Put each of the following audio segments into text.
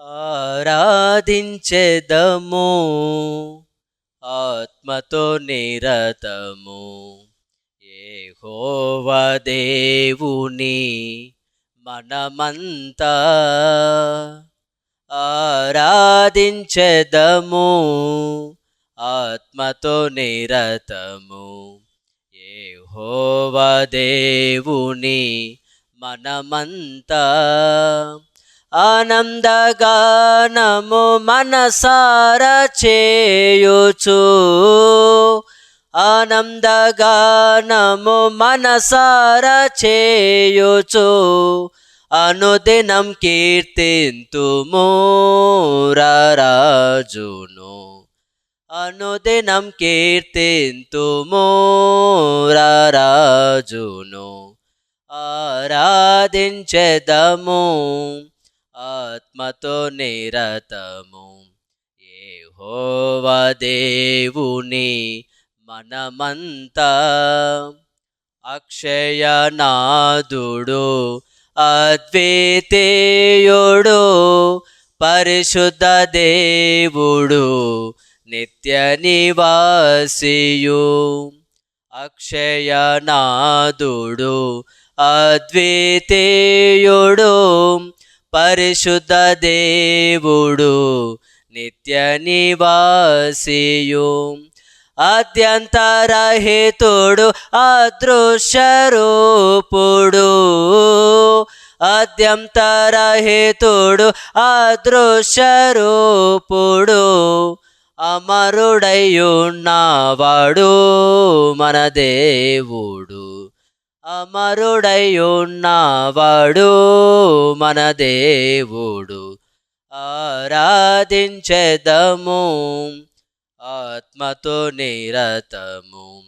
ఆరాధించెదము ఆత్మతో నిరతము. ఏహోవ దేవుని మనమంతా ఆరాధించెదము ఆత్మతో నిరతము. ఏహోవ దేవుని మనమంతా ఆనందగానము మనసార చేయుచు. ఆనందగానము మనసార చేయుచు. అనుదినం కీర్తింతుము రాజును అనుదినం కీర్తింతుము రాజును ఆరాధించెదము ఆత్మతో నిరతము. ఏహోవ దేవుని మనమంతా అక్షయనాదుడు అద్వితీయుడు పరిశుద్ధ దేవుడు నిత్య నివాసియు. అక్షయనాదుడు అద్వితీయుడు పరిశుద్ధ దేవుడు నిత్య నివాసియు. అద్యంతరహితుడు అదృశ్యరూపుడు. అద్యంతరహితుడు అదృశ్యరూపుడు. అమరుడయ్యున్నవాడు మన దేవుడు. అమరుడయ్యున్నవాడు మన దేవుడు. ఆరాధించెదము ఆత్మతో నిరతము.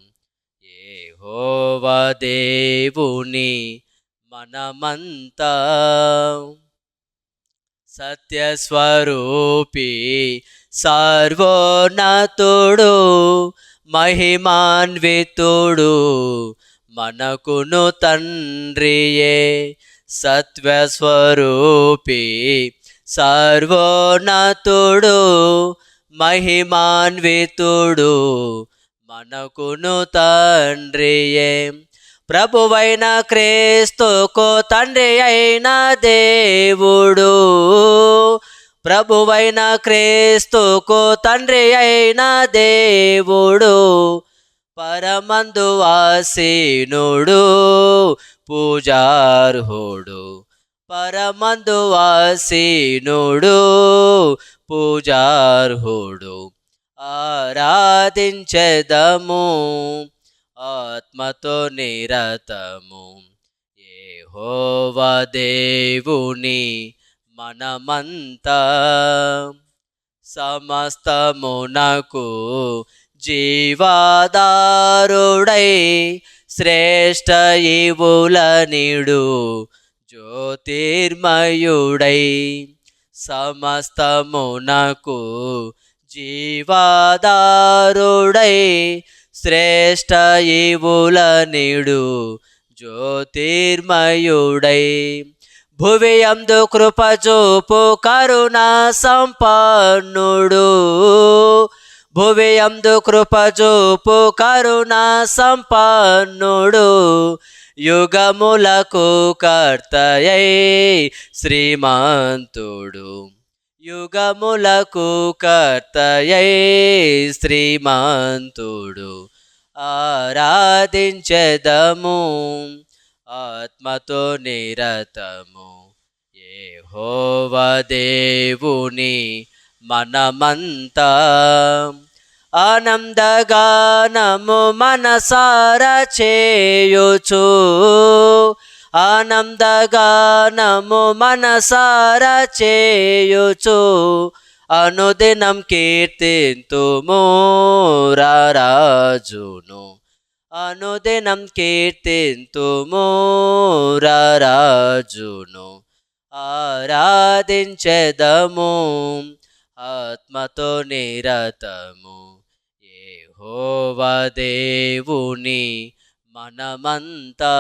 ఏహోవ దేవుని మనమంతా సత్యస్వరూపి సర్వోన్నతుడు మహిమాన్వితుడు. మనకును తండ్రియే సత్వస్వరూపి సర్వోన్నతుడు మహిమాన్వితుడు మనకును తండ్రియే. ప్రభువైన క్రీస్తుకు తండ్రి అయిన దేవుడు ప్రభువైన క్రీస్తుకు తండ్రి అయిన దేవుడు పరమందు వాసీనుడు పూజార్హుడు. పరమందు వాసీనుడు పూజార్హుడు. ఆరాధించెదము ఆత్మతో నిరతము. ఏహోవ దేవుని మనమంతా సమస్తమునకు జీవాదారుడై శ్రేష్ట ఇవుల నిడు జ్యోతిర్మయుడై. సమస్తమునకు జీవాదారుడై శ్రేష్ట ఇవుల నిడు జ్యోతిర్మయుడై. భువియందు కృపజోపు కరుణ సంపన్నుడు. భువి అందు కృపజూపు కరుణా సంపన్నుడు యుగములకు కర్తయై శ్రీమంతుడు. యుగములకు కర్తయై శ్రీమంతుడు. ఆరాధించెదము ఆత్మతో నిరతము. ఏహోవ దేవుని మనమంతా ఆనందగానము మనసార చేయుచు. ఆనందగానము మనసార చేయుచు. అనుదినం కీర్తింతుము రాజును అనుదినం కీర్తింతుము రాజును ఆరాధించెదము ఆత్మతో నిరతము. ఏహోవ దేవుని మనమంతా.